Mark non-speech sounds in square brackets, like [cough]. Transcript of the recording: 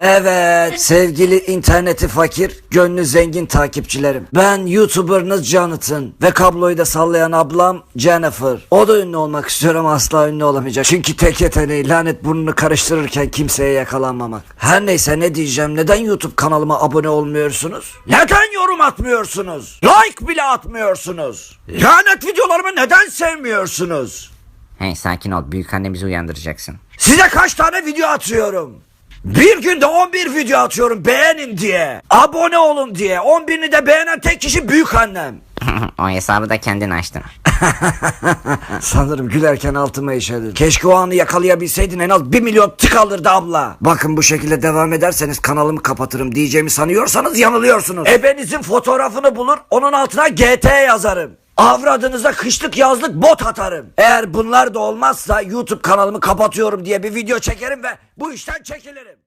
Evet sevgili interneti fakir, gönlü zengin takipçilerim. Ben YouTuber'ınız Jonathan ve kabloyu da sallayan ablam Jennifer. O da ünlü olmak istiyorum asla ünlü olamayacak. Çünkü tek yeteneği lanet burnunu karıştırırken kimseye yakalanmamak. Her neyse ne diyeceğim neden YouTube kanalıma abone olmuyorsunuz? Neden yorum atmıyorsunuz? Like bile atmıyorsunuz? Lanet videolarımı neden sevmiyorsunuz? Hey sakin ol büyük annemizi uyandıracaksın. Size kaç tane video atıyorum? Bir günde 11 video atıyorum beğenin diye. Abone olun diye. 11'ini de beğenen tek kişi büyük annem. [laughs] o hesabı da kendin açtın. [laughs] Sanırım gülerken altıma işedin. Keşke o anı yakalayabilseydin en az 1 milyon tık alırdı abla. Bakın bu şekilde devam ederseniz kanalımı kapatırım diyeceğimi sanıyorsanız yanılıyorsunuz. Ebenizin fotoğrafını bulur onun altına GT yazarım. Avradınıza kışlık yazlık bot atarım. Eğer bunlar da olmazsa YouTube kanalımı kapatıyorum diye bir video çekerim ve bu işten çekilirim.